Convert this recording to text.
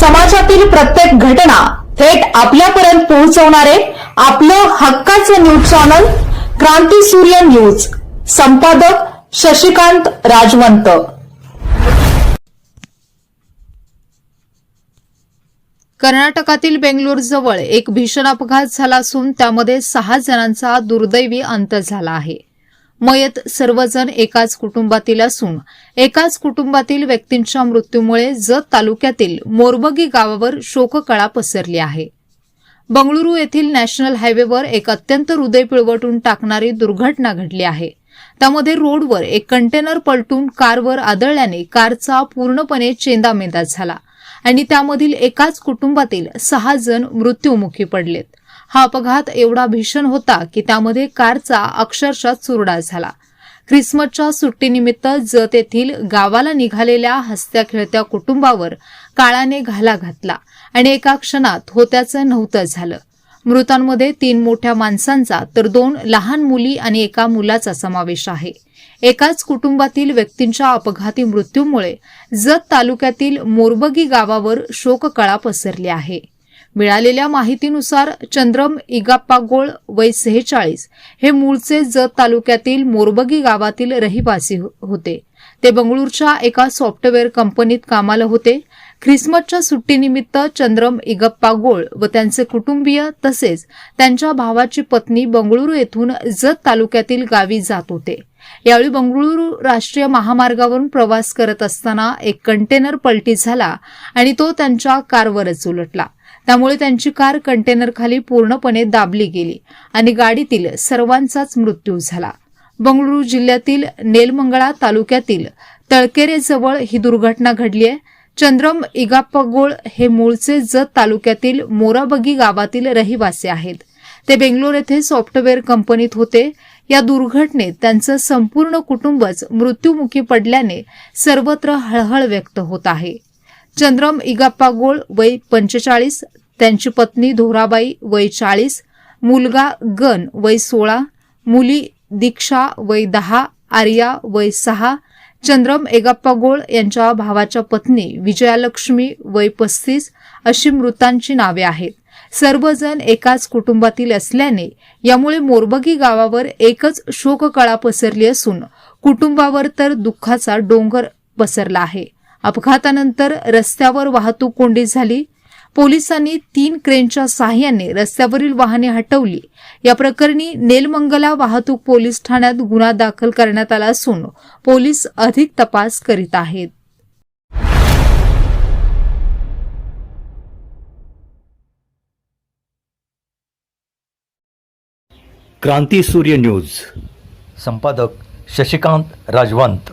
समाजातील प्रत्येक घटना थेट आपल्यापर्यंत पोहोचवणारे आपलं हक्काचं न्यूज चॅनल क्रांती सूर्य न्यूज. संपादक शशिकांत राजवंत. कर्नाटकातील बेंगलोरजवळ एक भीषण अपघात झाला असून त्यामध्ये सहा जणांचा दुर्दैवी अंत झाला आहे. मयत सर्वजण एकाच कुटुंबातील असून एकाच कुटुंबातील व्यक्तींच्या मृत्यूमुळे जत तालुक्यातील मोरबगी गावावर शोककळा पसरली आहे. बंगळुरू येथील नॅशनल हायवेवर एक अत्यंत हृदय पिळवटून टाकणारी दुर्घटना घडली आहे. त्यामध्ये रोडवर एक कंटेनर पलटून कारवर आदळल्याने कारचा पूर्णपणे चेंदामेंदा झाला आणि त्यामधील एकाच कुटुंबातील सहा जण मृत्यूमुखी पडलेत. हा अपघात एवढा भीषण होता की त्यामध्ये कारचा अक्षरशः चुरडा झाला. ख्रिसमसच्या सुट्टीनिमित्त जत येथील गावाला निघालेल्या हसत्या खेळत्या कुटुंबावर काळाने घाला घातला आणि एका क्षणात होत्याचं नव्हतं झालं. मृतांमध्ये तीन मोठ्या माणसांचा तर दोन लहान मुली आणि एका मुलाचा समावेश आहे. एकाच कुटुंबातील व्यक्तींच्या अपघाती मृत्यूमुळे जत तालुक्यातील मोरबगी गावावर शोककळा पसरली आहे. मिळालेल्या माहितीनुसार चंद्रम इगाप्पागोळ वय सेहेचाळीस हे मूळचे जत तालुक्यातील मोरबगी गावातील रहिवासी हो-, होते. ते बंगळूरच्या एका सॉफ्टवेअर कंपनीत कामाला होते. ख्रिसमसच्या सुट्टीनिमित्त चंद्रम इगप्पा गोळ व त्यांचे कुटुंबीय तसेच त्यांच्या भावाची पत्नी बंगळुरू येथून जत तालुक्यातील गावी जात होते. यावेळी बंगळुरू राष्ट्रीय महामार्गावरून प्रवास करत असताना एक कंटेनर पलटी झाला आणि तो त्यांच्या कारवरच उलटला. त्यामुळे त्यांची कार कंटेनरखाली पूर्णपणे दाबली गेली आणि गाडीतील सर्वांचाच मृत्यू झाला. बंगळुरू जिल्ह्यातील नेलमंगळा तालुक्यातील तळकेरेजवळ ही दुर्घटना घडली आहे. चंद्रम इगाप्पगोळ हे मूळचे जत तालुक्यातील मोराबगी गावातील रहिवासी आहेत. ते बेंगलोर येथे सॉफ्टवेअर कंपनीत होते. या दुर्घटनेत त्यांचं संपूर्ण कुटुंबच मृत्यूमुखी पडल्याने सर्वत्र हळहळ व्यक्त होत आहे. चंद्रम इगाप्पा गोळ वय पंचेचाळीस त्यांची पत्नी धोराबाई वय चाळीस मुलगा गन वय सोळा मुली दीक्षा वय दहा आर्या वय सहा चंद्रम एगाप्पा गोळ यांच्या भावाच्या पत्नी विजयालक्ष्मी वय पस्तीस अशी मृतांची नावे आहेत. सर्वजण एकाच कुटुंबातील असल्याने यामुळे मोरबगी गावावर एकच शोककळा पसरली असून कुटुंबावर तर दुःखाचा डोंगर पसरला आहे. अपघातानंतर रस्त्यावर वाहतूक कोंडी झाली. पोलिसांनी तीन क्रेनच्या सहाय्याने रस्त्यावरील वाहने हटवली. या प्रकरणी नेलमंगला वाहतूक पोलीस ठाण्यात गुन्हा दाखल करण्यात आला असून पोलीस अधिक तपास करीत आहेत. क्रांती सूर्य न्यूज. संपादक शशिकांत राजवंत.